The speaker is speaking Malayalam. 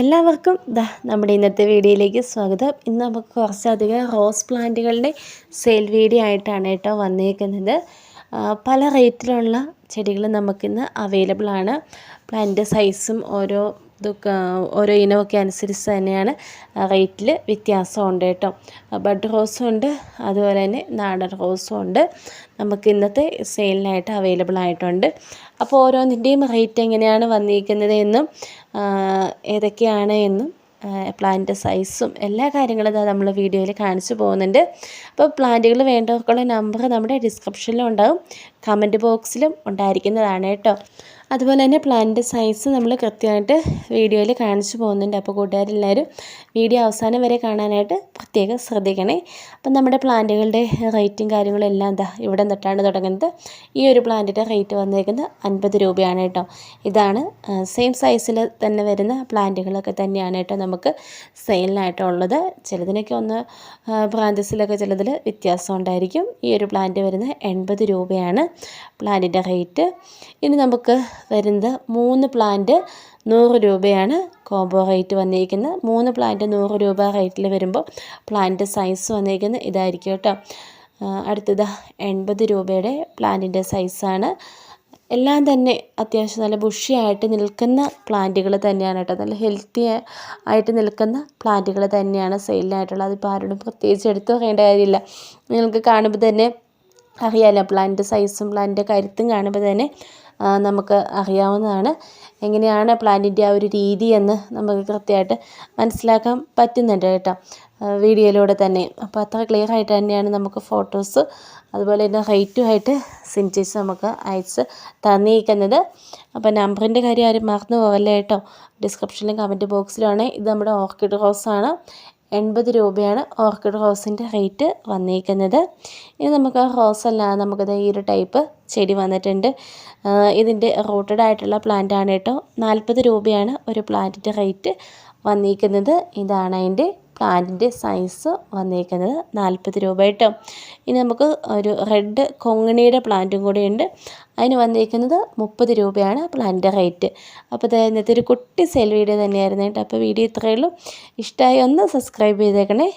എല്ലാവർക്കും ദാ നമ്മുടെ ഇന്നത്തെ വീഡിയോയിലേക്ക് സ്വാഗതം. ഇന്ന് നമുക്ക് കുറച്ചധികം റോസ് പ്ലാന്റുകളുടെ സെയിൽ വീഡിയോ ആയിട്ടാണ് കേട്ടോ വന്നേക്കുന്നത്. പല റേറ്റിലുള്ള ചെടികൾ നമുക്കിന്ന് അവൈലബിൾ ആണ്. പ്ലാന്റ് സൈസും ഓരോ ഇതൊക്കെ ഓരോ ഇനമൊക്കെ അനുസരിച്ച് തന്നെയാണ് റേറ്റിൽ വ്യത്യാസം ഉണ്ട് കേട്ടോ. ബഡ് റോസും ഉണ്ട് അതുപോലെ തന്നെ നാടൻ റോസും ഉണ്ട് നമുക്ക് ഇന്നത്തെ സെയിലിനായിട്ട് അവൈലബിൾ ആയിട്ടുണ്ട്. അപ്പോൾ ഓരോന്നിന്റെയും റേറ്റ് എങ്ങനെയാണ് വന്നിരിക്കുന്നത് എന്നും ഏതൊക്കെയാണ് എന്നും പ്ലാന്റ് സൈസും എല്ലാ കാര്യങ്ങളും ഇതാ നമ്മൾ വീഡിയോയിൽ കാണിച്ചു പോകുന്നുണ്ട്. അപ്പോൾ പ്ലാന്റുകൾ വേണ്ടവർക്കുള്ള നമ്പർ നമ്മുടെ ഡിസ്ക്രിപ്ഷനിലും ഉണ്ടാകും കമന്റ് ബോക്സിലും ഉണ്ടായിരിക്കുന്നതാണ് കേട്ടോ. അതുപോലെ തന്നെ പ്ലാന്റ് സൈസ് നമ്മൾ കൃത്യമായിട്ട് വീഡിയോയിൽ കാണിച്ചു പോകുന്നുണ്ട്. അപ്പോൾ കൂട്ടുകാരെല്ലാവരും വീഡിയോ അവസാനം വരെ കാണാനായിട്ട് പ്രത്യേകം ശ്രദ്ധിക്കണേ. അപ്പം നമ്മുടെ പ്ലാന്റുകളുടെ റേറ്റും കാര്യങ്ങളും എല്ലാം എന്താ ഇവിടെ തൊട്ടാണ് തുടങ്ങുന്നത്. ഈ ഒരു പ്ലാന്റിന്റെ റേറ്റ് വന്നിരിക്കുന്നത് അൻപത് രൂപയാണ് കേട്ടോ. ഇതാണ് സെയിം സൈസിൽ തന്നെ വരുന്ന പ്ലാന്റുകളൊക്കെ തന്നെയാണ് കേട്ടോ നമുക്ക് സെയിലിനായിട്ടുള്ളത് ചിലതിനൊക്കെ ഒന്ന് ബ്രാഞ്ചസിലൊക്കെ ചിലതിൽ വ്യത്യാസം ഉണ്ടായിരിക്കും. ഈ ഒരു പ്ലാന്റ് വരുന്നത് എൺപത് രൂപയാണ്. പ്ലാന്റിന്റെ റേറ്റ്. ഇനി നമുക്ക് വരുന്നത് മൂന്ന് പ്ലാന്റ് നൂറ് രൂപയാണ് കോംബോ റേറ്റ് വന്നിരിക്കുന്നത്. മൂന്ന് പ്ലാന്റ് നൂറ് രൂപ റേറ്റിൽ വരുമ്പോൾ പ്ലാന്റ് സൈസ് വന്നിരിക്കുന്നത് ഇതായിരിക്കും കേട്ടോ. അടുത്തത് എൺപത് രൂപയുടെ പ്ലാന്റിന്റെ സൈസാണ് എല്ലാം തന്നെ അത്യാവശ്യം നല്ല ബുഷിയായിട്ട് നിൽക്കുന്ന പ്ലാന്റുകൾ തന്നെയാണ് കേട്ടോ. നല്ല ഹെൽത്തി ആയിട്ട് നിൽക്കുന്ന പ്ലാന്റുകൾ തന്നെയാണ് സെയിലിനായിട്ടുള്ളത് അതിപ്പോൾ ആരോടും പ്രത്യേകിച്ച് എടുത്തു പറയേണ്ട കാര്യമില്ല. നിങ്ങൾക്ക് കാണുമ്പോൾ തന്നെ അറിയാമല്ലോ പ്ലാന്റ് സൈസും പ്ലാന്റിന്റെ കരുത്തും കാണുമ്പോൾ തന്നെ നമുക്ക് അറിയാവുന്നതാണ്. എങ്ങനെയാണ് പ്ലാന്റിന്റെ ആ ഒരു രീതി എന്ന് നമുക്ക് കൃത്യമായിട്ട് മനസ്സിലാക്കാൻ പറ്റുന്നുണ്ട് കേട്ടോ. വീഡിയോയിലൂടെ തന്നെ. അപ്പോൾ അത്ര ക്ലിയർ ആയിട്ട് തന്നെയാണ് നമുക്ക് ഫോട്ടോസ് അതുപോലെ തന്നെ റേറ്റുമായിട്ട് സിന്റേസ് നമുക്ക് അയച്ച് തന്നിരിക്കുന്നത്. അപ്പോൾ നമ്പറിന്റെ കാര്യം ആരും മറന്നു പോകല്ലേ കേട്ടോ. ഡിസ്ക്രിപ്ഷനിലും കമന്റ് ബോക്സിലുമാണ് ഇത് നമ്മുടെ ഓർക്കിഡ് റോസാണ് എൺപത് രൂപയാണ് ഓർക്കിഡ് റോസിന്റെ റേറ്റ് വന്നിരിക്കുന്നത് ഇനി നമുക്ക് റോസ് അല്ല നമുക്കത് ഈ ഒരു ടൈപ്പ് ചെടി വന്നിട്ടുണ്ട്. ഇതിന്റെ റൂട്ടഡ് ആയിട്ടുള്ള പ്ലാന്റ് ആണ് കേട്ടോ. നാൽപ്പത് രൂപയാണ് ഒരു പ്ലാന്റിന്റെ റേറ്റ് വന്നിരിക്കുന്നത് ഇതാണ് അതിന്റെ പ്ലാന്റിന്റെ സൈസ് വന്നിരിക്കുന്നത് നാൽപ്പത് രൂപ കേട്ടോ ഇനി നമുക്ക് ഒരു റെഡ് കൊങ്ങിണിയുടെ പ്ലാന്റും കൂടി ഉണ്ട്. അതിന് വന്നിരിക്കുന്നത് മുപ്പത് രൂപയാണ് പ്ലാന്റിന്റെ റേറ്റ്. അപ്പോൾ ഇന്നത്തെ ഒരു കുട്ടി സെൽ വീഡിയോ തന്നെയായിരുന്നു കേട്ടോ. അപ്പോൾ വീഡിയോ ഇത്രയേ ഉള്ളൂ. ഇഷ്ടമായി ഒന്ന് സബ്സ്ക്രൈബ് ചെയ്തേക്കണേ.